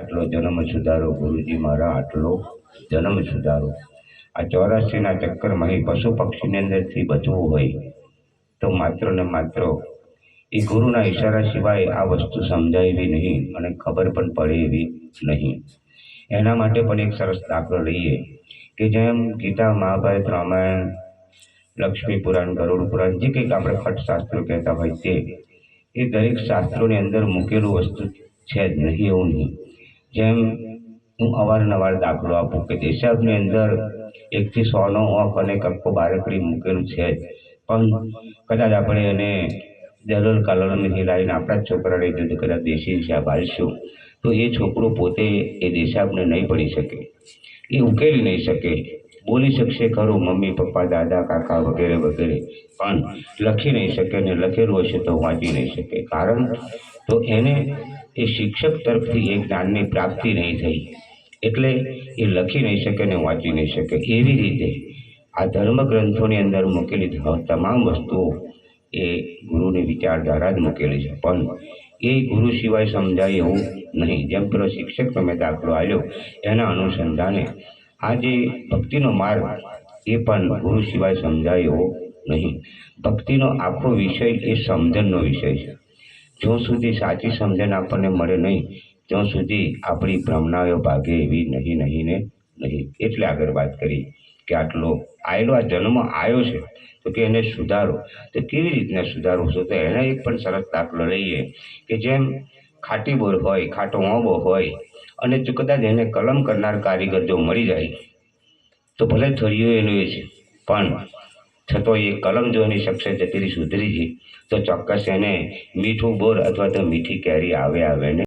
આટલો જન્મ સુધારો, ગુરુજી મારા, આટલો જન્મ સુધારો. આ ચોરાસીના ચક્કરમાં એ પશુ પક્ષીની અંદરથી બચવું હોય તો માત્ર ને માત્ર એ ગુરુના ઈશારા સિવાય આ વસ્તુ સમજાય નહીં અને ખબર પણ પડે એવી નહીં. એના માટે પણ એક સરસ દાખલો લઈએ કે જેમ ગીતા, મહાભારત, રામાયણ, લક્ષ્મી પુરાણ, ગરુડ પુરાણ જે કંઈક આપણે ખટશાસ્ત્રો કહેતા હોય તે, એ દરેક શાસ્ત્રોની અંદર મૂકેલું વસ્તુ છે જ નહીં, એવું નહીં. જેમ હું અવારનવાર દાખલો આપું કે દેશાબની અંદર એકથી સોનો ઓફ અને કક્કો બારકડી મૂકેલું છે પણ કદાચ આપણે એને દલોલ કલર નહીં લાવીને આપણા જ છોકરાને જો કદાચ દેશી હિસાબ આવીશું તો એ છોકરો પોતે એ દેશાબને નહીં પડી શકે. એ ઉકેલી નહીં શકે. બોલી શકશે? ખરું, મમ્મી, પપ્પા, દાદા, કાકા વગેરે વગેરે. પણ લખી નહીં શકે ને લખેલું હશે તો વાંચી નહીં શકે. કારણ તો એને એ શિક્ષક તરફથી એ જ્ઞાનની પ્રાપ્તિ નહીં થઈ. એટલે એ લખી નહીં શકે ને વાંચી નહીં શકે. એવી રીતે આ ધર્મ ગ્રંથોની અંદર મૂકેલી તમામ વસ્તુઓ એ ગુરુની વિચારધારા જ મૂકેલી છે. પણ એ ગુરુ સિવાય સમજાય એવું નહીં. જેમ પેલો શિક્ષક તમે દાખલો આવ્યો એના અનુસંધાને આ જે ભક્તિનો માર્ગ એ પણ ગુરુ સિવાય સમજાય નહીં. ભક્તિનો આખો વિષય એ સમજણનો વિષય છે. જ્યાં સુધી સાચી સમજણ આપણને મળે નહીં, ત્યાં સુધી આપણી ભ્રમણાઓ ભાગે એવી નહીં નહીં ને નહીં. એટલે આગળ વાત કરી કે આટલો આવેલો આ જન્મ આવ્યો છે, તો કે એને સુધારો. તો કેવી રીતના સુધારવું છે તો એના એક પણ સરસ દાખલો લઈએ કે જેમ ખાટી બોર હોય, ખાટો ઓંબો હોય અને જો કદાચ એને કલમ કરનાર કારીગર જો મળી જાય, તો ભલે થળિયો એનું એ છે, પણ છતો એ કલમ જો એની શખ્સિયત જતી સુધરી છે તો ચોક્કસ એને મીઠું બોર અથવા તો મીઠી કેરી આવે આવે ને